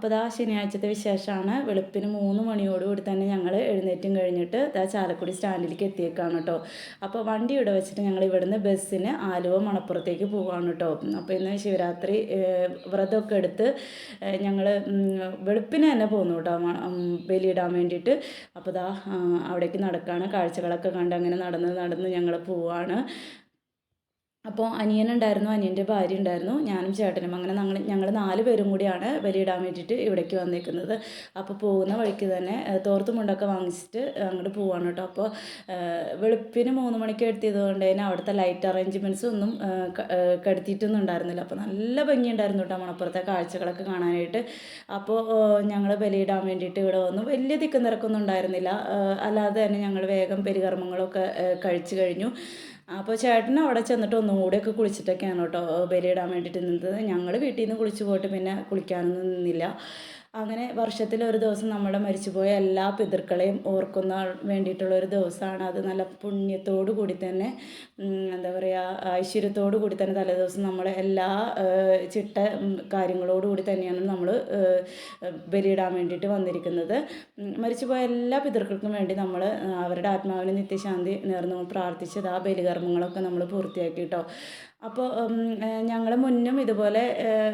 അപ്പോൾ ഇതാ ശനിയാഴ്ചത്തെ വിശേഷമാണ്. വെളുപ്പിന് മൂന്ന് മണിയോടുകൂടി തന്നെ ഞങ്ങൾ എഴുന്നേറ്റും കഴിഞ്ഞിട്ട് ഇതാ ചാലക്കുടി സ്റ്റാൻഡിലേക്ക് എത്തിയേക്കാണ് കേട്ടോ. അപ്പോൾ വണ്ടി ഇവിടെ വെച്ചിട്ട് ഞങ്ങൾ ഇവിടുന്ന് ബസ്സിന് ആലുവ മണപ്പുറത്തേക്ക് പോവാണ് കേട്ടോ. അപ്പോൾ ഇന്ന് ശിവരാത്രി വ്രതമൊക്കെ എടുത്ത് ഞങ്ങൾ വെളുപ്പിന് തന്നെ പോന്നു കേട്ടോ ബലിയിടാൻ വേണ്ടിയിട്ട്. അപ്പോൾ ഇതാ അവിടേക്ക് നടക്കുകയാണ് കാഴ്ചകളൊക്കെ കണ്ട് അങ്ങനെ നടന്ന് നടന്ന് ഞങ്ങൾ പോവാണ്. അപ്പോൾ അനിയനുണ്ടായിരുന്നു അനിയന്റെ ഭാര്യ ഉണ്ടായിരുന്നു ഞാനും ചേട്ടനും. അങ്ങനെ ഞങ്ങൾ ഞങ്ങൾ നാല് പേരും കൂടിയാണ് വലിയിടാൻ വേണ്ടിയിട്ട് ഇവിടേക്ക് വന്നിരിക്കുന്നത് അപ്പോൾ പോകുന്ന വഴിക്ക് തന്നെ തോർത്തും മുണ്ടൊക്കെ വാങ്ങിച്ചിട്ട് അങ്ങോട്ട് പോവാണ് കേട്ടോ. അപ്പോൾ വെളുപ്പിന് മൂന്ന് മണിക്ക് എടുത്തിയത് കൊണ്ട് തന്നെ അവിടുത്തെ ലൈറ്റ് അറേഞ്ച്മെന്റ്സ് ഒന്നും കെടുത്തിയിട്ടൊന്നും ഉണ്ടായിരുന്നില്ല. അപ്പോൾ നല്ല ഭംഗിയുണ്ടായിരുന്നു കേട്ടോ മണപ്പുറത്തെ കാഴ്ചകളൊക്കെ കാണാനായിട്ട്. അപ്പോൾ ഞങ്ങൾ ബലിയിടാൻ വേണ്ടിയിട്ട് ഇവിടെ വന്നു. വലിയ തിക്കും തിരക്കൊന്നും ഉണ്ടായിരുന്നില്ല. അല്ലാതെ തന്നെ ഞങ്ങൾ വേഗം പെരുകർമ്മങ്ങളൊക്കെ കഴിച്ചു കഴിഞ്ഞു. അപ്പോൾ ചേട്ടൻ അവിടെ ചെന്നിട്ട് ഒന്നും കൂടെയൊക്കെ കുളിച്ചിട്ടൊക്കെയാണ് കേട്ടോ ബലിയിടാൻ വേണ്ടിയിട്ട് നിന്നത്. ഞങ്ങൾ വീട്ടിൽ നിന്ന് കുളിച്ച് പോയിട്ട് പിന്നെ കുളിക്കാനൊന്നും നിന്നില്ല. അങ്ങനെ വർഷത്തിൽ ഒരു ദിവസം നമ്മുടെ മരിച്ചുപോയ എല്ലാ പിതൃക്കളെയും ഓർക്കുന്ന വേണ്ടിയിട്ടുള്ള ഒരു ദിവസമാണ്. അത് നല്ല പുണ്യത്തോടു കൂടി തന്നെ എന്താ പറയുക ഐശ്വര്യത്തോടു കൂടി തന്നെ തലേദിവസം നമ്മൾ എല്ലാ ചിട്ട കാര്യങ്ങളോട് കൂടി തന്നെയാണ് നമ്മൾ ബലിയിടാൻ വേണ്ടിയിട്ട് വന്നിരിക്കുന്നത്. മരിച്ചുപോയ എല്ലാ പിതൃക്കൾക്കും വേണ്ടി നമ്മൾ അവരുടെ ആത്മാവിന് നിത്യശാന്തി നേർന്ന് പ്രാർത്ഥിച്ചത് ആ ബലികർമ്മങ്ങളൊക്കെ നമ്മൾ പൂർത്തിയാക്കി കേട്ടോ അപ്പോൾ ഞങ്ങൾ മുന്നും ഇതുപോലെ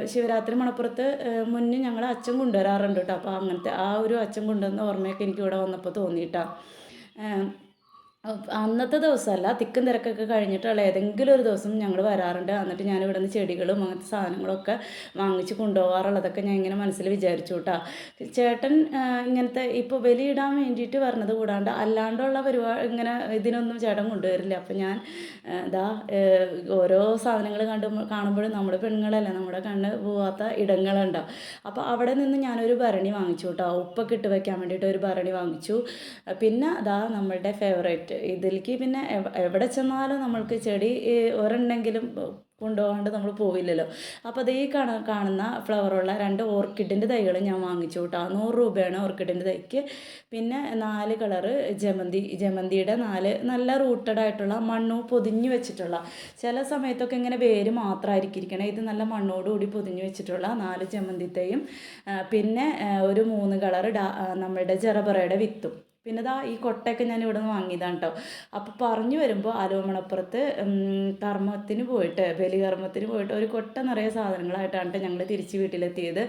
ശിവരാത്രി മണപ്പുറത്ത് മുന്നും ഞങ്ങൾ അച്ഛൻ കൊണ്ടുവരാറുണ്ട് കേട്ടോ അപ്പോൾ അങ്ങനത്തെ ആ ഒരു അച്ഛൻ കൊണ്ടുവന്ന ഓർമ്മയൊക്കെ എനിക്ക് ഇവിടെ വന്നപ്പോൾ തോന്നിയിട്ടാണ് അന്നത്തെ ദിവസമല്ല തിക്കും തിരക്കൊക്കെ കഴിഞ്ഞിട്ടുള്ള ഏതെങ്കിലും ഒരു ദിവസം ഞങ്ങൾ വരാറുണ്ട്. എന്നിട്ട് ഞാൻ ഇവിടെ നിന്ന് ചെടികളും അങ്ങനത്തെ സാധനങ്ങളൊക്കെ വാങ്ങിച്ച് കൊണ്ടുപോകാറുള്ളതൊക്കെ ഞാൻ ഇങ്ങനെ മനസ്സിൽ വിചാരിച്ചു കേട്ടോ ചേട്ടൻ ഇങ്ങനത്തെ ഇപ്പോൾ ബലിയിടാൻ വേണ്ടിയിട്ട് പറഞ്ഞത് കൂടാണ്ട് അല്ലാണ്ടുള്ള പരിപാടി ഇങ്ങനെ ഇതിനൊന്നും ചേട്ടൻ കൊണ്ടുവരില്ല. അപ്പം ഞാൻ ഇതാ ഓരോ സാധനങ്ങൾ കണ്ടു കാണുമ്പോഴും നമ്മുടെ പെണ്ണുങ്ങളല്ല നമ്മുടെ കണ്ണ് പോവാത്ത ഇടങ്ങളുണ്ടാവും അപ്പോൾ അവിടെ നിന്ന് ഞാനൊരു ഭരണി വാങ്ങിച്ചു കേട്ടോ ഉപ്പൊക്കെ ഇട്ട് വയ്ക്കാൻ വേണ്ടിയിട്ട് ഒരു ഭരണി വാങ്ങിച്ചു. പിന്നെ അതാ നമ്മളുടെ ഫേവറേറ്റ് ഇതിലേക്ക് പിന്നെ എവിടെ ചെന്നാലും നമ്മൾക്ക് ചെടി ഒരെണ്ണെങ്കിലും കൊണ്ടുപോകാണ്ട് നമ്മൾ പോവില്ലല്ലോ. അപ്പോൾ അതേ കാണ കാണുന്ന ഫ്ലവറുള്ള രണ്ട് ഓർക്കിഡിന്റെ തൈകൾ ഞാൻ വാങ്ങിച്ചു കേട്ടോ. നൂറ് രൂപയാണ് ഓർക്കിഡിന്റെ തൈക്ക്. പിന്നെ നാല് കളറ് ജമന്തി ജമന്തിയുടെ നാല് നല്ല റൂട്ടഡ് ആയിട്ടുള്ള മണ്ണു പൊതിഞ്ഞു വെച്ചിട്ടുള്ള. ചില സമയത്തൊക്കെ ഇങ്ങനെ വേര് മാത്രമായിരിക്കും ഇരിക്കണേ ഇത് നല്ല മണ്ണോടുകൂടി പൊതിഞ്ഞു വെച്ചിട്ടുള്ള നാല് ജമന്തി തൈയും പിന്നെ ഒരു മൂന്ന് കളറ് ഡാ നമ്മളുടെ ജറബറയുടെ വിത്തും. പിന്നെ ഇതാ ഈ കൊട്ടയൊക്കെ ഞാൻ ഇവിടെ നിന്ന് വാങ്ങിയതാണ് കേട്ടോ അപ്പോൾ പറഞ്ഞു വരുമ്പോൾ അലോമണപ്പുറത്ത് കർമ്മത്തിന് പോയിട്ട് ബലികർമ്മത്തിന് പോയിട്ട് ഒരു കൊട്ട നിറയെ സാധനങ്ങളായിട്ടാണ് ഞങ്ങൾ തിരിച്ച് വീട്ടിലെത്തിയത്.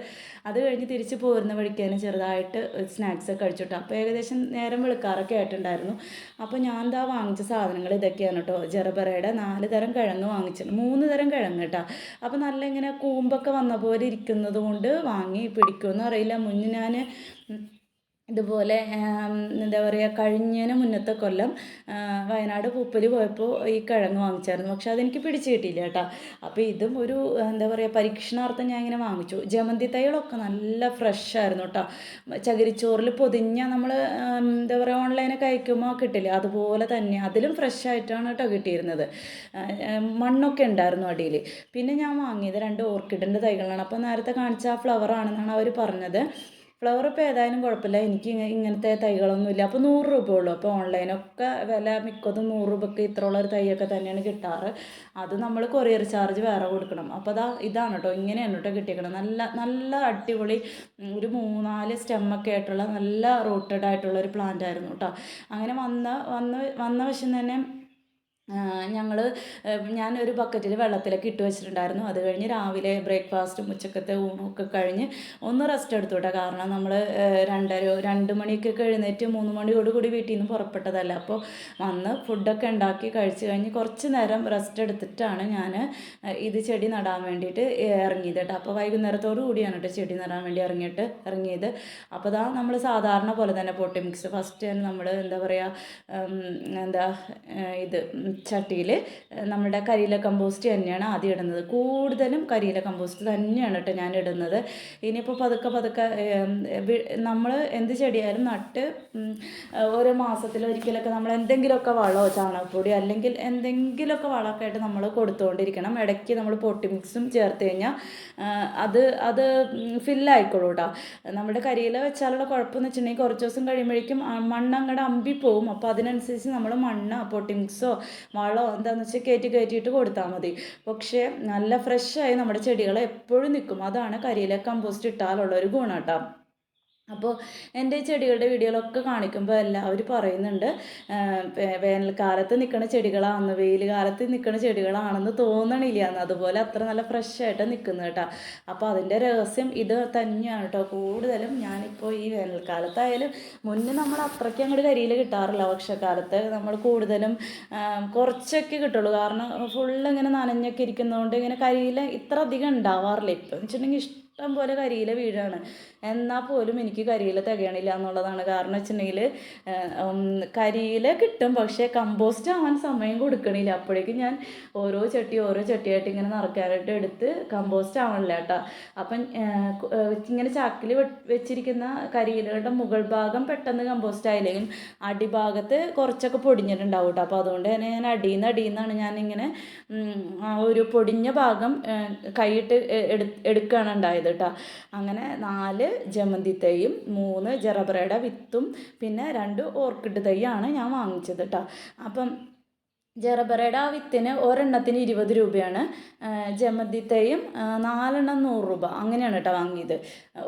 അത് കഴിഞ്ഞ് തിരിച്ച് പോരുന്ന വഴിക്ക് ചെറുതായിട്ട് സ്നാക്സ് ഒക്കെ കഴിച്ചു അപ്പോൾ ഏകദേശം നേരം വെളുക്കാറൊക്കെ ആയിട്ടുണ്ടായിരുന്നു. അപ്പോൾ ഞാൻ എന്താ വാങ്ങിച്ച സാധനങ്ങൾ ഇതൊക്കെയാണ് കേട്ടോ ജെറബറയുടെ നാല് തരം കിഴങ്ങ് വാങ്ങിച്ചത് മൂന്ന് തരം കിഴങ്ങ് കേട്ടോ അപ്പോൾ നല്ല ഇങ്ങനെ കൂമ്പൊക്കെ വന്ന പോലെ ഇരിക്കുന്നത് കൊണ്ട് വാങ്ങി പിടിക്കുമെന്ന് അറിയില്ല. മുന്നേ ഞാൻ ഇതുപോലെ എന്താ പറയുക കഴിഞ്ഞതിന് മുന്നത്തെ കൊല്ലം വയനാട് പൂപ്പൽ പോയപ്പോൾ ഈ കിഴങ്ങ് വാങ്ങിച്ചായിരുന്നു. പക്ഷെ അതെനിക്ക് പിടിച്ച് കിട്ടിയില്ല കേട്ടോ. അപ്പോൾ ഇതും ഒരു എന്താ പറയുക പരീക്ഷണാർത്ഥം ഞാൻ ഇങ്ങനെ വാങ്ങിച്ചു. ജമന്തി തൈകളൊക്കെ നല്ല ഫ്രഷ് ആയിരുന്നു കേട്ടോ. ചകിരിച്ചോറിൽ പൊതിഞ്ഞ നമ്മൾ എന്താ പറയുക ഓൺലൈനൊക്കെ അയക്കുമ്പോൾ കിട്ടില്ല? അതുപോലെ തന്നെ അതിലും ഫ്രഷ് ആയിട്ടാണ് കേട്ടോ കിട്ടിയിരുന്നത്. മണ്ണൊക്കെ ഉണ്ടായിരുന്നു അടിയിൽ. പിന്നെ ഞാൻ വാങ്ങിയത് രണ്ട് ഓർക്കിഡിന്റെ തൈകളാണ്. അപ്പോൾ നേരത്തെ കാണിച്ച ആ ഫ്ലവറാണെന്നാണ് അവർ പറഞ്ഞത്. ഫ്ലവർ ഇപ്പോൾ ഏതായാലും കുഴപ്പമില്ല. എനിക്ക് ഇങ്ങനത്തെ തൈകളൊന്നും ഇല്ല. അപ്പോൾ നൂറ് രൂപ ഉള്ളൂ. അപ്പോൾ ഓൺലൈനൊക്കെ വില മിക്കതും നൂറ് രൂപയ്ക്ക് ഇത്ര ഉള്ള ഒരു തൈയൊക്കെ തന്നെയാണ് കിട്ടാറ്. അത് നമ്മൾ കൊറിയർ ചാർജ് വേറെ കൊടുക്കണം. അപ്പോൾ അതാ ഇതാണ് കേട്ടോ ഇങ്ങനെയാണ് കേട്ടോ കിട്ടിയേക്കണം നല്ല നല്ല അടിപൊളി ഒരു മൂന്നാൽ സ്റ്റെമ്മൊക്കെ ആയിട്ടുള്ള നല്ല റൂട്ടഡ് ആയിട്ടുള്ള ഒരു പ്ലാന്റ് ആയിരുന്നു കേട്ടോ അങ്ങനെ വന്ന വന്ന വന്ന വശം തന്നെ ഞങ്ങൾ ഞാൻ ഒരു ബക്കറ്റിൽ വെള്ളത്തിലൊക്കെ ഇട്ട് വെച്ചിട്ടുണ്ടായിരുന്നു. അത് കഴിഞ്ഞ് രാവിലെ ബ്രേക്ക്ഫാസ്റ്റും ഉച്ചക്കത്തെ ഊണും ഒക്കെ കഴിഞ്ഞ് ഒന്ന് റെസ്റ്റ് എടുത്തുവിട്ടെ കാരണം നമ്മൾ രണ്ടര രണ്ട് മണിക്കൊക്കെ എഴുന്നേറ്റ് മൂന്ന് മണിയോട് കൂടി വീട്ടിൽ നിന്ന് പുറപ്പെട്ടതല്ല. അപ്പോൾ വന്ന് ഫുഡൊക്കെ ഉണ്ടാക്കി കഴിച്ച് കഴിഞ്ഞ് കുറച്ച് നേരം റെസ്റ്റ് എടുത്തിട്ടാണ് ഞാൻ ഇത് ചെടി നടാൻ വേണ്ടിയിട്ട് ഇറങ്ങിയത് കേട്ടോ. അപ്പോൾ വൈകുന്നേരത്തോടു കൂടിയാണ് കേട്ടോ ചെടി നടാൻ വേണ്ടി ഇറങ്ങിയിട്ട് ഇറങ്ങിയത്. അപ്പോൾ ഇതാ നമ്മൾ സാധാരണ പോലെ തന്നെ പോട്ടി മിക്സ്. ഫസ്റ്റ് നമ്മൾ എന്താ പറയുക എന്താ ഇത് ചട്ടിയിൽ നമ്മുടെ കരിയില കമ്പോസ്റ്റ് തന്നെയാണ് ആദ്യം ഇടുന്നത്. കൂടുതലും കരിയില കമ്പോസ്റ്റ് തന്നെയാണ് കേട്ടോ ഞാൻ ഇടുന്നത്. ഇനിയിപ്പോൾ പതുക്കെ പതുക്കെ നമ്മൾ എന്ത് ചെടിയായാലും നട്ട് ഓരോ മാസത്തിൽ ഒരിക്കലൊക്കെ നമ്മൾ എന്തെങ്കിലുമൊക്കെ വളമോ ചാണകപ്പൊടി അല്ലെങ്കിൽ എന്തെങ്കിലുമൊക്കെ വളമൊക്കെ ആയിട്ട് നമ്മൾ കൊടുത്തുകൊണ്ടിരിക്കണം. ഇടയ്ക്ക് നമ്മൾ പൊട്ടി മിക്സും ചേർത്ത് കഴിഞ്ഞാൽ അത് അത് ഫില്ലായിക്കോളൂ കേട്ടോ നമ്മുടെ കരിയില വെച്ചാലുള്ള കുഴപ്പമെന്ന് വെച്ചിട്ടുണ്ടെങ്കിൽ കുറച്ച് ദിവസം കഴിയുമ്പോഴേക്കും മണ്ണ് അങ്ങോട്ട് അമ്പി പോവും. അപ്പോൾ അതിനനുസരിച്ച് നമ്മൾ മണ്ണ് പൊട്ടി മിക്സോ വളമോ എന്താണെന്ന് വെച്ചാൽ കയറ്റി കയറ്റിയിട്ട് കൊടുത്താൽ മതി. പക്ഷേ നല്ല ഫ്രഷായി നമ്മുടെ ചെടികൾ എപ്പോഴും നിൽക്കും. അതാണ് കരിയില കമ്പോസ്റ്റ് ഇട്ടാലുള്ള ഒരു ഗുണം കേട്ടോ. അപ്പോൾ എന്റെ ചെടികളുടെ വീഡിയോകളൊക്കെ കാണിക്കുമ്പോൾ എല്ലാവരും പറയുന്നുണ്ട് വേനൽക്കാലത്ത് നിൽക്കുന്ന ചെടികളാണെന്ന് വെയിൽ കാലത്ത് നിൽക്കുന്ന ചെടികളാണെന്ന് തോന്നണില്ല എന്ന്. അതുപോലെ അത്ര നല്ല ഫ്രഷ് ആയിട്ട് നിൽക്കുന്നത് കേട്ടോ. അപ്പോൾ അതിന്റെ രഹസ്യം ഇത് തന്നെയാണ് കേട്ടോ. കൂടുതലും ഞാനിപ്പോൾ ഈ വേനൽക്കാലത്തായാലും മുന്നേ നമ്മൾ അത്രയ്ക്ക് അങ്ങോട്ട് കരിയിൽ കിട്ടാറില്ല. വർഷക്കാലത്ത് നമ്മൾ കൂടുതലും കുറച്ചൊക്കെ കിട്ടുള്ളൂ. കാരണം ഫുള്ള് ഇങ്ങനെ നനഞ്ഞൊക്കെ ഇരിക്കുന്നതുകൊണ്ട് ഇങ്ങനെ കരിയിൽ ഇത്ര അധികം ഉണ്ടാവാറില്ല. ഇപ്പം വെച്ചിട്ടുണ്ടെങ്കിൽ ഇഷ്ടം പോലെ കരിയില വീഴാണ്. എന്നാൽ പോലും എനിക്ക് കരിയില തികയണില്ല എന്നുള്ളതാണ്. കാരണം വെച്ചിട്ടുണ്ടെങ്കിൽ കരിയില കിട്ടും പക്ഷേ കമ്പോസ്റ്റ് ആവാൻ സമയം കൊടുക്കണില്ല. അപ്പോഴേക്കും ഞാൻ ഓരോ ചട്ടി ഓരോ ചട്ടിയായിട്ട് ഇങ്ങനെ നിറക്കാനായിട്ട് എടുത്ത് കമ്പോസ്റ്റ് ആവണില്ല കേട്ടോ. അപ്പം ഇങ്ങനെ ചാക്കിൽ വെച്ചിരിക്കുന്ന കരിയിലകളുടെ മുകൾ ഭാഗം പെട്ടെന്ന് കമ്പോസ്റ്റ് ആയില്ലെങ്കിൽ അടിഭാഗത്ത് കുറച്ചൊക്കെ പൊടിഞ്ഞിട്ടുണ്ടാവും കേട്ടോ. അപ്പോൾ അതുകൊണ്ട് തന്നെ ഞാൻ അടിയിൽ നിന്നാണ് ഞാനിങ്ങനെ ഒരു പൊടിഞ്ഞ ഭാഗം കൈയിട്ട് എടുക്കുകയാണ് ഉണ്ടായത് കേട്ടോ. അങ്ങനെ നാല് ജമന്തി തൈയും മൂന്ന് ജറബറയുടെ വിത്തും പിന്നെ രണ്ട് ഓർക്കിഡ് തൈയാണ് ഞാൻ വാങ്ങിച്ചത് കേട്ടോ അപ്പം ജറബറയുടെ ആ വിത്തിന് ഒരെണ്ണത്തിന് ഇരുപത് രൂപയാണ്. ജമന്തി തൈയും നാലെണ്ണം നൂറ് രൂപ. അങ്ങനെയാണ് കേട്ടോ വാങ്ങിയത്.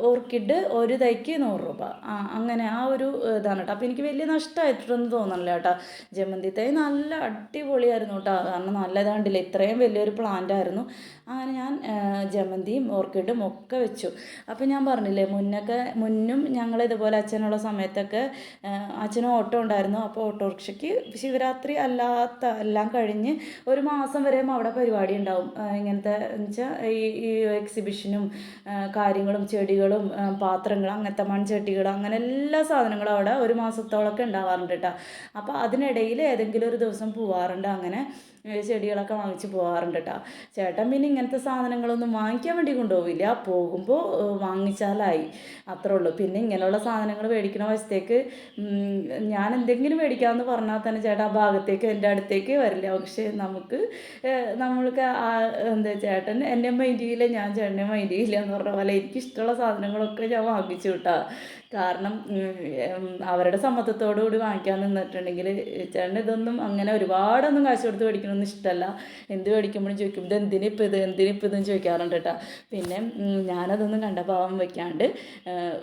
ഓർക്കിഡ് ഒരു തൈക്ക് നൂറ് രൂപ. അങ്ങനെ ആ ഒരു ഇതാണ് കേട്ടോ അപ്പോൾ എനിക്ക് വലിയ നഷ്ടമായിട്ടൊന്നും തോന്നണില്ല കേട്ടോ ജമന്തി തൈ നല്ല അടിപൊളിയായിരുന്നു കേട്ടോ കാരണം നല്ലതാണ്ടില്ല ഇത്രയും വലിയൊരു പ്ലാന്റ് ആയിരുന്നു. അങ്ങനെ ഞാൻ ജമന്തിയും ഓർക്കിഡും ഒക്കെ വെച്ചു. അപ്പോൾ ഞാൻ പറഞ്ഞില്ലേ മുന്നൊക്കെ മുന്നും ഞങ്ങൾ ഇതുപോലെ അച്ഛനുള്ള സമയത്തൊക്കെ അച്ഛനും ഓട്ടോ ഉണ്ടായിരുന്നു. അപ്പോൾ ഓട്ടോറിക്ഷയ്ക്ക് ശിവരാത്രി അല്ലാത്ത എല്ലാം കഴിഞ്ഞ് ഒരു മാസം വരെയും അവിടെ പരിപാടി ഉണ്ടാവും. ഇങ്ങനത്തെ വെച്ചാൽ ഈ ഈ എക്സിബിഷനും കാര്യങ്ങളും ചെടികളും പാത്രങ്ങളും അങ്ങനത്തെ മൺചട്ടികൾ അങ്ങനെ എല്ലാ സാധനങ്ങളും അവിടെ ഒരു മാസത്തോളമൊക്കെ ഉണ്ടാവാറുണ്ട് കേട്ടോ അപ്പോൾ അതിനിടയിൽ ഏതെങ്കിലും ഒരു ദിവസം പോവാറുണ്ട്. അങ്ങനെ ചെടികളൊക്കെ വാങ്ങിച്ച് പോകാറുണ്ട് കേട്ടോ ചേട്ടൻ പിന്നെ ഇങ്ങനത്തെ സാധനങ്ങളൊന്നും വാങ്ങിക്കാൻ വേണ്ടി കൊണ്ടുപോവില്ല. പോകുമ്പോൾ വാങ്ങിച്ചാലായി. അത്രേ ഉള്ളൂ. പിന്നെ ഇങ്ങനെയുള്ള സാധനങ്ങൾ മേടിക്കണ വശത്തേക്ക് ഞാൻ എന്തെങ്കിലും മേടിക്കാമെന്ന് പറഞ്ഞാൽ തന്നെ ചേട്ടാ ആ ഭാഗത്തേക്ക് എന്റെ അടുത്തേക്ക് വരില്ല. പക്ഷേ നമുക്ക് നമ്മൾക്ക് ആ എന്താ ചേട്ടൻ എന്റെ മൈൻഡ് ചെയ്യില്ല ഞാൻ ചേട്ടനെ മൈൻഡ് ചെയ്യില്ല എന്ന് പറഞ്ഞ പോലെ എനിക്കിഷ്ടമുള്ള സാധനങ്ങളൊക്കെ ഞാൻ വാങ്ങിച്ചു കേട്ടോ കാരണം അവരുടെ സമ്മതത്തോടു കൂടി വാങ്ങിക്കാൻ നിന്നിട്ടുണ്ടെങ്കിൽ ചേട്ടൻ ഇതൊന്നും അങ്ങനെ ഒരുപാടൊന്നും കാശ് കൊടുത്ത് മേടിക്കണമെന്ന് ഇഷ്ടമല്ല. എന്ത് മേടിക്കുമ്പോഴും ചോദിക്കും ഇത് എന്തിനിപ്പോൾ ഇത്? എന്തിനിപ്പോൾ ഇതെന്ന് ചോദിക്കാറുണ്ട് കേട്ടോ. പിന്നെ ഞാനതൊന്നും കണ്ട പാവം വെക്കാണ്ട്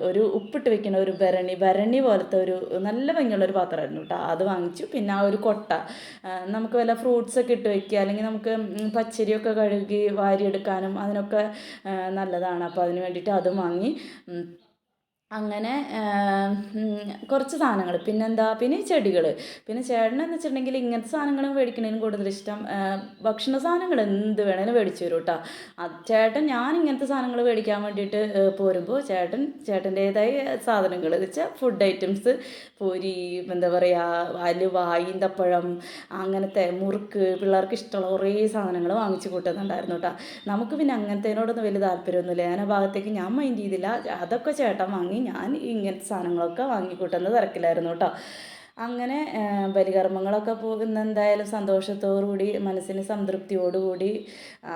ഒരു ഉപ്പിട്ട് വെക്കുന്ന ഒരു ഭരണി ഭരണി പോലത്തെ ഒരു നല്ല ഭംഗിയുള്ള ഒരു പാത്രമായിരുന്നു കേട്ടോ. അത് വാങ്ങിച്ചു. പിന്നെ ആ ഒരു കൊട്ട നമുക്ക് വല്ല ഫ്രൂട്ട്സ് ഒക്കെ ഇട്ട് വെക്കുക അല്ലെങ്കിൽ നമുക്ക് പച്ചരിയൊക്കെ കഴുകി വാരിയെടുക്കാനും അതിനൊക്കെ നല്ലതാണ്. അപ്പോൾ അതിന് വേണ്ടിയിട്ട് അതും വാങ്ങി അങ്ങനെ കുറച്ച് സാധനങ്ങൾ പിന്നെന്താ? പിന്നെ ചെടികൾ പിന്നെ ചേട്ടനെന്ന് വെച്ചിട്ടുണ്ടെങ്കിൽ ഇങ്ങനത്തെ സാധനങ്ങൾ മേടിക്കുന്നതിന് കൂടുതൽ ഇഷ്ടം ഭക്ഷണ സാധനങ്ങൾ എന്ത് വേണേലും മേടിച്ചു തരും കേട്ടോ ചേട്ടൻ ഞാൻ ഇങ്ങനത്തെ സാധനങ്ങൾ മേടിക്കാൻ വേണ്ടിയിട്ട് പോരുമ്പോൾ ചേട്ടൻ ചേട്ടന്റേതായ സാധനങ്ങൾ എന്ന് വെച്ചാൽ ഫുഡ് ഐറ്റംസ് പൊരി എന്താ പറയുക അലുവ ഈന്തപ്പഴം അങ്ങനത്തെ മുറുക്ക് പിള്ളേർക്ക് ഇഷ്ടമുള്ള കുറേ സാധനങ്ങൾ വാങ്ങിച്ചു കൂട്ടുന്നുണ്ടായിരുന്നു കേട്ടോ നമുക്ക് പിന്നെ അങ്ങനത്തേനോടൊന്നും വലിയ താല്പര്യമൊന്നുമില്ല. ഞാൻ ആ ഭാഗത്തേക്ക് ഞാൻ മൈൻഡ് ചെയ്തില്ല. അതൊക്കെ ചേട്ടൻ വാങ്ങി വാങ്ങി ഞാൻ ഇങ്ങനത്തെ സാധനങ്ങളൊക്കെ വാങ്ങിക്കൂട്ടുന്ന തിരക്കിലായിരുന്നു കേട്ടോ അങ്ങനെ ബലികർമ്മങ്ങളൊക്കെ പോകുന്ന എന്തായാലും സന്തോഷത്തോടുകൂടി മനസ്സിന് സംതൃപ്തിയോടുകൂടി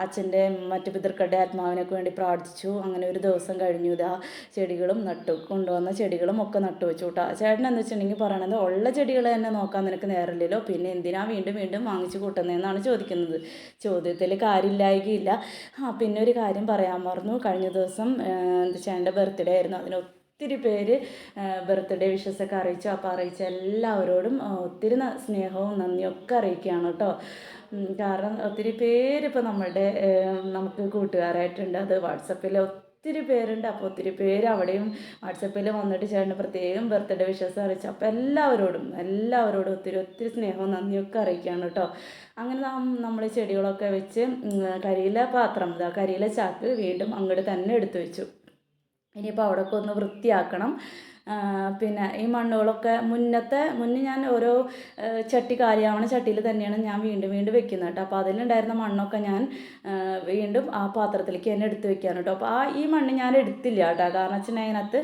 അച്ഛന്റെ മറ്റു പിതൃക്കളുടെ ആത്മാവിനൊക്കെ വേണ്ടി പ്രാർത്ഥിച്ചു. അങ്ങനെ ഒരു ദിവസം കഴിഞ്ഞു. ഇതാ ചെടികളും നട്ടു. കൊണ്ടുവന്ന ചെടികളും ഒക്കെ നട്ടു വെച്ചു കേട്ടോ ചേട്ടൻ എന്ന് വെച്ചിട്ടുണ്ടെങ്കിൽ പറയണത് ഉള്ള ചെടികൾ തന്നെ നോക്കാൻ നിനക്ക് നേരില്ലല്ലോ പിന്നെ എന്തിനാ വീണ്ടും വീണ്ടും വാങ്ങിച്ചു കൂട്ടുന്നതെന്നാണ് ചോദിക്കുന്നത്. ചോദ്യത്തിൽ കാര്യമില്ലായികയില്ല. ആ പിന്നെ ഒരു കാര്യം പറയാൻ മറന്നു. കഴിഞ്ഞ ദിവസം ചേട്ടന്റെ ബർത്ത്ഡേ ആയിരുന്നു. അതിന് ഒത്തിരി പേര് ബർത്ത്ഡേ വിഷസൊക്കെ അറിയിച്ചു. അപ്പോൾ അറിയിച്ച എല്ലാവരോടും ഒത്തിരി സ്നേഹവും നന്ദിയൊക്കെ അറിയിക്കുകയാണ് കേട്ടോ. കാരണം ഒത്തിരി പേര് ഇപ്പോൾ നമ്മുടെ നമുക്ക് കൂട്ടുകാരായിട്ടുണ്ട്. അത് വാട്സപ്പിൽ ഒത്തിരി പേരുണ്ട്. അപ്പോൾ ഒത്തിരി പേര് അവിടെയും വാട്സപ്പിൽ വന്നിട്ട് ചേട്ടന് പ്രത്യേകം ബർത്ത്ഡേ വിഷസ് അറിയിച്ചു. അപ്പോൾ എല്ലാവരോടും എല്ലാവരോടും ഒത്തിരി ഒത്തിരി സ്നേഹവും നന്ദിയൊക്കെ അറിയിക്കുകയാണ് കേട്ടോ. അങ്ങനെ നമ്മൾ ചെടികളൊക്കെ വെച്ച് കരിയില പാത്രം കരിയില ചാക്ക് വീണ്ടും അങ്ങോട്ട് തന്നെ എടുത്തു വെച്ചു. ഇനിയിപ്പോൾ അവിടെയൊക്കെ ഒന്ന് വൃത്തിയാക്കണം. പിന്നെ ഈ മണ്ണുകളൊക്കെ മുന്നത്തെ മുന്നേ ഞാൻ ഓരോ ചട്ടി കാര്യമാണ് ചട്ടിയിൽ തന്നെയാണ് ഞാൻ വീണ്ടും വീണ്ടും വെക്കുന്നത് കേട്ടോ. അപ്പോൾ അതിലുണ്ടായിരുന്ന മണ്ണൊക്കെ ഞാൻ വീണ്ടും ആ പാത്രത്തിലേക്ക് തന്നെ എടുത്ത് വെക്കാൻ കേട്ടോ. അപ്പോൾ ആ ഈ മണ്ണ് ഞാൻ എടുത്തില്ല കേട്ടോ. കാരണം വെച്ചാൽ അതിനകത്ത്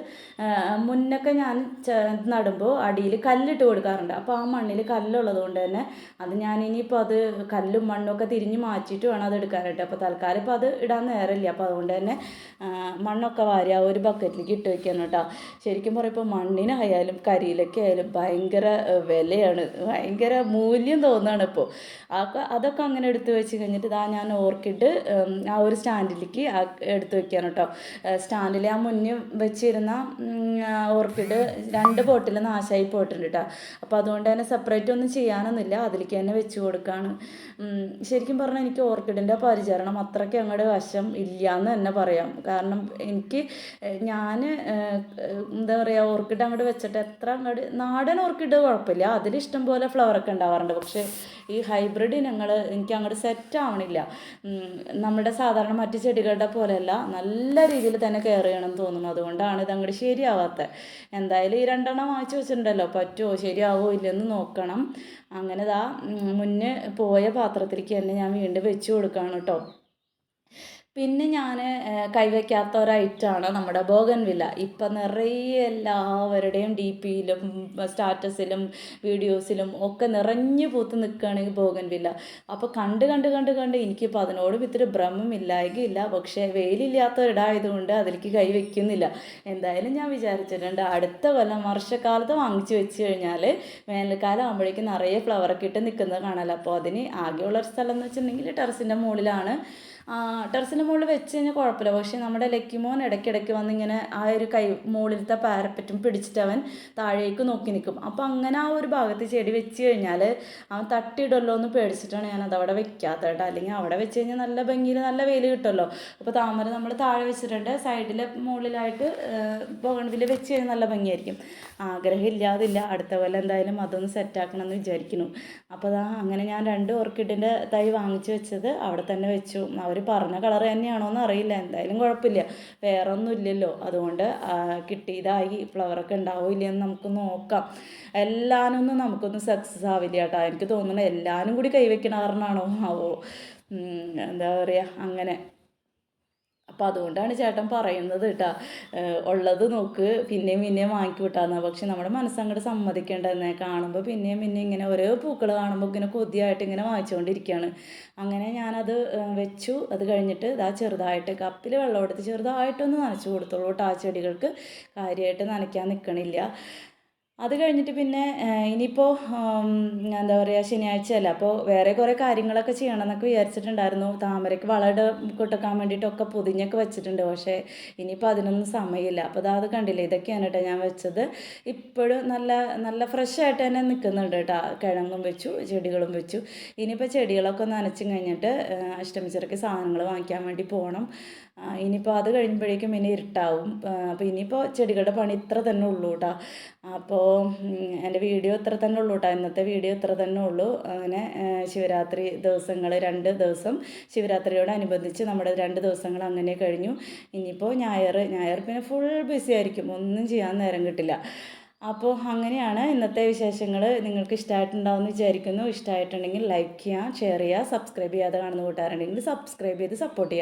മുന്നൊക്കെ ഞാൻ നടുമ്പോൾ അടിയിൽ കല്ലിട്ട് കൊടുക്കാറുണ്ട്. അപ്പോൾ ആ മണ്ണിൽ കല്ലുള്ളത് കൊണ്ട് തന്നെ അത് ഞാൻ ഇനിയിപ്പോൾ അത് കല്ലും മണ്ണും ഒക്കെ തിരിഞ്ഞ് മാറ്റിയിട്ട് വേണം അത് എടുക്കാനായിട്ട് അപ്പോൾ തൽക്കാലം ഇപ്പോൾ അത് ഇടാൻ നേരമില്ല. അപ്പോൾ അതുകൊണ്ട് തന്നെ മണ്ണൊക്കെ വാരി ആ ഒരു ബക്കറ്റിലേക്ക് ഇട്ട് വെക്കാൻ കേട്ടോ. ശരിക്കും പറയുമ്പോൾ ഇപ്പോൾ മണ്ണിനായാലും കരിയിലൊക്കെ ആയാലും ഭയങ്കര വിലയാണ്. ഭയങ്കര മൂല്യം തോന്നുകയാണ് ഇപ്പോൾ അതൊക്കെ അങ്ങനെ എടുത്തു വെച്ച് കഴിഞ്ഞിട്ട് ഇതാ ഞാൻ ഓർക്കിഡ് ആ ഒരു സ്റ്റാൻഡിലേക്ക് എടുത്തു വെക്കുകയാണ് കേട്ടോ സ്റ്റാൻഡിൽ ആ മുന്നിൽ വെച്ചിരുന്ന ഓർക്കിഡ് രണ്ട് ബോട്ടിൽ നാശമായി പോയിട്ടുണ്ട് കേട്ടോ അപ്പോൾ അതുകൊണ്ട് തന്നെ സെപ്പറേറ്റ് ഒന്നും ചെയ്യാനൊന്നുമില്ല. അതിലേക്ക് തന്നെ വെച്ച് കൊടുക്കുകയാണ് ശരിക്കും പറഞ്ഞാൽ എനിക്ക് ഓർക്കിഡിന്റെ പരിചരണം അത്രയ്ക്ക് അങ്ങോട്ട് വശം ഇല്ല എന്ന് തന്നെ പറയാം. കാരണം എനിക്ക് ഞാൻ എന്താ പറയുക ഓർക്കിഡ് അങ്ങോട്ട് വെച്ചിട്ട് എത്ര അങ്ങോട്ട് നാടൻ ഓർക്കിഡ് കുഴപ്പമില്ല. അതിൽ ഇഷ്ടം പോലെ ഫ്ലവറൊക്കെ ഉണ്ടാവാറുണ്ട്. പക്ഷേ ഈ ഹൈബ്രിഡ് ഇനങ്ങൾ എനിക്ക് അങ്ങോട്ട് സെറ്റ് ആവണില്ല. നമ്മുടെ സാധാരണ മറ്റു ചെടികളുടെ പോലെയല്ല നല്ല രീതിയിൽ തന്നെ കെയർ ചെയ്യണം തോന്നുന്നു. അതുകൊണ്ടാണ് ഇത് അങ്ങോട്ട് ശരിയാവാത്തത് എന്തായാലും ഈ രണ്ടെണ്ണം വാങ്ങിച്ചു വെച്ചിട്ടുണ്ടല്ലോ. പറ്റുമോ ശരിയാവോ ഇല്ലെന്ന് നോക്കണം. അങ്ങനെ ഉം, മുന്നേ പോയ പാത്രത്തിലേക്ക് തന്നെ ഞാൻ വീണ്ടും വെച്ച് കൊടുക്കുകയാണ് കേട്ടോ പിന്നെ ഞാൻ കൈവയ്ക്കാത്ത ഒരു ഐറ്റമാണ് നമ്മുടെ ബോഗൻവില്ല. ഇപ്പം നിറയെ എല്ലാവരുടെയും ഡി പിയിലും സ്റ്റാറ്റസിലും വീഡിയോസിലും ഒക്കെ നിറഞ്ഞു പൂത്ത് നിൽക്കുകയാണ് ഈ ബോഗൻവില്ല. അപ്പോൾ കണ്ട് കണ്ട് കണ്ട് കണ്ട് എനിക്കിപ്പോൾ അതിനോടും ഇത്തിരി ഭ്രമമില്ലായകയില്ല പക്ഷേ വെയിലില്ലാത്ത ഇടായതുകൊണ്ട് അതിലേക്ക് കൈവയ്ക്കുന്നില്ല എന്തായാലും ഞാൻ വിചാരിച്ചിട്ടുണ്ട് അടുത്ത കൊല്ലം വർഷക്കാലത്ത് വാങ്ങിച്ചു വെച്ച് കഴിഞ്ഞാൽ വേനൽക്കാലം ആകുമ്പോഴേക്കും നിറയെ ഫ്ലവറൊക്കെ ഇട്ട് നിൽക്കുന്നത് കാണാമല്ലോ. അപ്പോൾ അതിന് ആകെയുള്ളൊരു സ്ഥലം എന്ന് വെച്ചിട്ടുണ്ടെങ്കിൽ ടെറസിന്റെ മുകളിലാണ്. ടെറസിന്റെ മുകളിൽ വെച്ച് കഴിഞ്ഞാൽ കുഴപ്പമില്ല. പക്ഷേ നമ്മുടെ ലക്കിമോൻ ഇടയ്ക്കിടയ്ക്ക് വന്നിങ്ങനെ ആ ഒരു കൈ മുകളിലത്തെ പാരപ്പറ്റും പിടിച്ചിട്ട് അവൻ താഴേക്ക് നോക്കി നിൽക്കും. അപ്പോൾ അങ്ങനെ ആ ഒരു ഭാഗത്ത് ചെടി വെച്ച് കഴിഞ്ഞാൽ അവൻ തട്ടിയിടല്ലോ എന്ന് പേടിച്ചിട്ടാണ് ഞാൻ അത് അവിടെ വെക്കാത്ത കേട്ടോ. അല്ലെങ്കിൽ അവിടെ വെച്ച് കഴിഞ്ഞാൽ നല്ല ഭംഗിയിൽ നല്ല വെയിൽ കിട്ടുമല്ലോ. അപ്പോൾ താമര നമ്മൾ താഴെ വെച്ചിട്ടുണ്ട്. സൈഡിൽ മുകളിലായിട്ട് ബോഗൺവില്ല വെച്ച് കഴിഞ്ഞാൽ നല്ല ഭംഗിയായിരിക്കും. ആഗ്രഹം ഇല്ലാതില്ല അടുത്ത കൊല്ലം എന്തായാലും അതൊന്ന് സെറ്റാക്കണം എന്ന് വിചാരിക്കുന്നു. അപ്പോൾ അതാ അങ്ങനെ ഞാൻ രണ്ട് ഓർക്കിഡിന്റെ തൈ വാങ്ങിച്ചു വെച്ചത് അവിടെ തന്നെ വെച്ചു. അവർ പറഞ്ഞ കളർ തന്നെയാണോ എന്ന് അറിയില്ല. എന്തായാലും കുഴപ്പമില്ല. വേറെ ഒന്നും ഇല്ലല്ലോ അതുകൊണ്ട് കിട്ടിയതായി ഫ്ലവറൊക്കെ ഉണ്ടാവോ ഇല്ലയെന്ന് നമുക്ക് നോക്കാം. എല്ലാനൊന്നും നമുക്കൊന്നും സക്സസ് ആവില്ല കേട്ടോ. എനിക്ക് തോന്നുന്നത് എല്ലാവരും കൂടി കൈവയ്ക്കണ കാരണമാണോ? ആവോ എന്താ പറയുക അങ്ങനെ. അപ്പോൾ അതുകൊണ്ടാണ് ചേട്ടൻ പറയുന്നത് കേട്ടോ. ഉള്ളത് നോക്ക് പിന്നെയും പിന്നെയും വാങ്ങിക്കി വിട്ടാന്ന്. പക്ഷെ നമ്മുടെ മനസ്സങ്ങോട്ട് സമ്മതിക്കേണ്ടതെന്നെ. കാണുമ്പോൾ പിന്നെയും പിന്നെയും ഇങ്ങനെ ഓരോ പൂക്കൾ കാണുമ്പോൾ ഇങ്ങനെ കൊതിയായിട്ട് ഇങ്ങനെ വാങ്ങിച്ചുകൊണ്ടിരിക്കുകയാണ് അങ്ങനെ ഞാനത് വെച്ചു. അത് കഴിഞ്ഞിട്ട് ഇതാ ചെറുതായിട്ട് കപ്പിൽ വെള്ളം എടുത്ത് ചെറുതായിട്ടൊന്ന് നനച്ചു കൊടുത്തോളൂ കേട്ടോ ആ ചെടികൾക്ക്. കാര്യമായിട്ട് നനയ്ക്കാൻ നിൽക്കണില്ല അത് കഴിഞ്ഞിട്ട് പിന്നെ ഇനിയിപ്പോൾ എന്താ പറയുക ശനിയാഴ്ച അല്ല? അപ്പോൾ വേറെ കുറേ കാര്യങ്ങളൊക്കെ ചെയ്യണം എന്നൊക്കെ വിചാരിച്ചിട്ടുണ്ടായിരുന്നു. താമരയ്ക്ക് വളരെ കൊട്ടക്കാൻ വേണ്ടിയിട്ടൊക്കെ പൊതിഞ്ഞൊക്കെ വെച്ചിട്ടുണ്ട്. പക്ഷേ ഇനിയിപ്പോൾ അതിനൊന്നും സമയമില്ല. അപ്പോൾ അത് അത് കണ്ടില്ലേ? ഇതൊക്കെയാണ് കേട്ടോ ഞാൻ വെച്ചത്. ഇപ്പോഴും നല്ല നല്ല ഫ്രഷ് ആയിട്ട് തന്നെ നിൽക്കുന്നുണ്ട് കേട്ടോ കിഴങ്ങും വെച്ചു ചെടികളും വെച്ചു. ഇനിയിപ്പോൾ ചെടികളൊക്കെ നനച്ചും കഴിഞ്ഞിട്ട് അഷ്ടമിച്ചിറക്ക് സാധനങ്ങൾ വാങ്ങിക്കാൻ വേണ്ടി പോകണം ഇനിയിപ്പോൾ അത് കഴിയുമ്പോഴേക്കും ഇനി ഇരുട്ടാവും. അപ്പോൾ ഇനിയിപ്പോൾ ചെടികളുടെ പണി ഇത്ര തന്നെ ഉള്ളൂ കേട്ടോ അപ്പോൾ എന്റെ വീഡിയോ ഇത്ര തന്നെ ഉള്ളൂ കേട്ടോ ഇന്നത്തെ വീഡിയോ ഇത്ര തന്നെ ഉള്ളൂ. അങ്ങനെ ശിവരാത്രി ദിവസങ്ങൾ രണ്ട് ദിവസം ശിവരാത്രിയോടനുബന്ധിച്ച് നമ്മുടെ രണ്ട് ദിവസങ്ങൾ അങ്ങനെ കഴിഞ്ഞു. ഇനിയിപ്പോൾ ഞായർ ഞായർ പിന്നെ ഫുൾ ബിസി ആയിരിക്കും. ഒന്നും ചെയ്യാൻ നേരം കിട്ടില്ല. അപ്പോൾ അങ്ങനെയാണ് ഇന്നത്തെ വിശേഷങ്ങൾ നിങ്ങൾക്ക് ഇഷ്ടമായിട്ടുണ്ടാവുമെന്ന് വിചാരിക്കുന്നു. ഇഷ്ടമായിട്ടുണ്ടെങ്കിൽ ലൈക്ക് ചെയ്യുക ഷെയർ ചെയ്യുക സബ്സ്ക്രൈബ് ചെയ്യാതെ കാണുന്ന കൂട്ടുകാരുണ്ടെങ്കിൽ സബ്സ്ക്രൈബ് ചെയ്ത് സപ്പോർട്ട് ചെയ്യുക